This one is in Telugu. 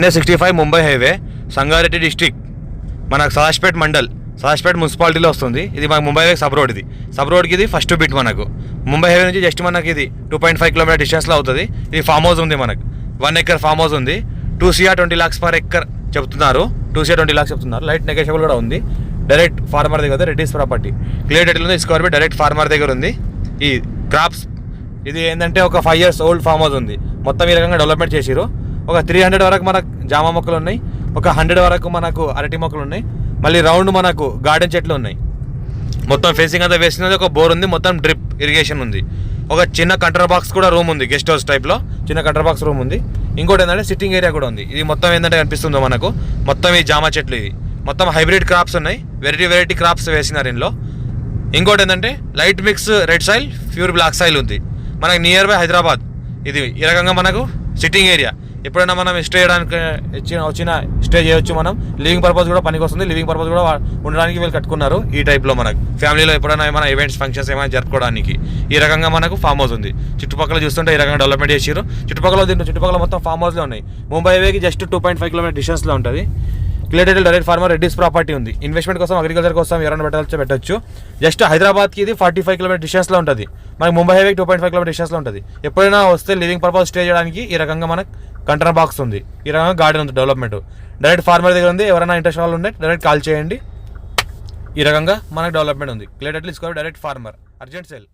NH sixty five Mumbai highway Sangareddy district మనకు సదాజ్పేట్ మండల్ సదాజ్పేట్ మున్సిపాలిటీలో వస్తుంది. ఇది మనకు ముంబై హైవే సబ్ రోడ్ ఇది సబ్ రోడ్కి ఇది ఫస్ట్ బిట్ మనకు. ముంబై హైవే నుంచి జస్ట్ మనకి ఇది టూ పాయింట్ ఫైవ్ కిలోమీటర్ డిస్టెన్స్లో అవుతుంది. ఇది ఫామ్ హౌస్ ఉంది మనకు. వన్ ఎకర్ ఫామ్ హౌస్ ఉంది. Two CR twenty lakhs per acre చెప్తున్నారు. టూ సిఆర్ ట్వంటీ లాక్స్ చెప్తున్నారు. లైట్ నెగోషియబుల్ కూడా ఉంది. డైరెక్ట్ ఫార్మర్ దగ్గర రెడ్డిస్ ప్రాపర్టీ క్లియర్ డేటిల్ ఉంది స్క్వేర్ ఫీట్ డైరెక్ట్ ఫార్మర్ దగ్గర ఉంది. ఈ క్రాప్స్ ఇది ఏంటంటే ఒక five years old farm house ఉంది. మొత్తం ఈ రకంగా డెవలప్మెంట్ చేసిరు ఒక త్రీ హండ్రెడ్ వరకు మనకు జామ మొక్కలు ఉన్నాయి. ఒక హండ్రెడ్ వరకు మనకు అరటి మొక్కలు ఉన్నాయి. మళ్ళీ రౌండ్ మనకు గార్డెన్ చెట్లు ఉన్నాయి. మొత్తం ఫేసింగ్ అంతా వేసినది ఒక బోర్ ఉంది. మొత్తం డ్రిప్ ఇరిగేషన్ ఉంది. ఒక చిన్న కంటర్ బాక్స్ కూడా రూమ్ ఉంది గెస్ట్ హౌస్ టైప్లో చిన్న కంటర్ బాక్స్ రూమ్ ఉంది. ఇంకోటి ఏంటంటే సిట్టింగ్ ఏరియా కూడా ఉంది. ఇది మొత్తం ఏంటంటే కనిపిస్తుందో మనకు. మొత్తం ఈ జామ చెట్లు ఇవి. మొత్తం హైబ్రిడ్ క్రాప్స్ ఉన్నాయి. వెరైటీ వెరైటీ క్రాప్స్ వేసినారు ఇందులో. ఇంకోటి ఏంటంటే light mix red soil pure black soil ఉంది. మనకు నియర్ బై హైదరాబాద్. ఇది ఈ రకంగా మనకు సిట్టింగ్ ఏరియా ఎప్పుడైనా మనం స్టే చేయడానికి వచ్చిన స్టే చేయొచ్చు మనం. లివింగ్ పర్పస్ కూడా పనికి వస్తుంది లివింగ్ పర్పస్ కూడా ఉండడానికి వీళ్ళు కట్టుకున్నారు ఈ టైప్లో మనకు. ఫ్యామిలీలో ఎప్పుడైనా ఏమైనా ఈవెంట్స్ ఫంక్షన్స్ ఏమైనా జరుపుకోవడానికి ఈ రకంగా మనకు ఫామ్ హౌస్ ఉంది. చుట్టుపక్కల చూస్తుంటే ఈ రకంగా డెవలప్మెంట్ చేసారు చుట్టుపక్కల దీంట్లో చుట్టుపక్కల మొత్తం ఫామ్ హౌస్లో ఉన్నాయి. ముంబై హైవేకి just two point five kilometre డిస్టెన్స్లో ఉంటుంది. Clear direct farmer Reddy's property ఉంది. ఇన్వెస్ట్మెంట్ కోసం అగ్రికల్చర్ కోసం ఎవరైనా పెట్టాల్సి పెట్టచ్చు. జస్ట్ హైదరాబాద్కి ఇది ఫార్టీ ఫైవ్ కిలోమీటర్ డిస్టెన్స్లో ఉంటుంది. మనకి Mumbai highway two point five kilometre డిస్టెన్స్లో ఉంటుంది. ఎప్పుడైనా వస్తే లివింగ్ పర్పస్ స్టే చేయడానికి ఈ రకంగా మనకు కంటైనర్ బాక్స్ ఉంది. ఈ రకంగా గార్డెన్ ఉంది డెవలప్మెంట్ డైరెక్ట్ ఫార్మర్ దగ్గర ఉంది ఎవరైనా ఇంట్రెస్ట్ వాళ్ళు ఉంటే డైరెక్ట్ కాల్ చేయండి. ఈ రకంగా మనకు డెవలప్మెంట్ ఉంది. Clear direct direct farmer urgent sale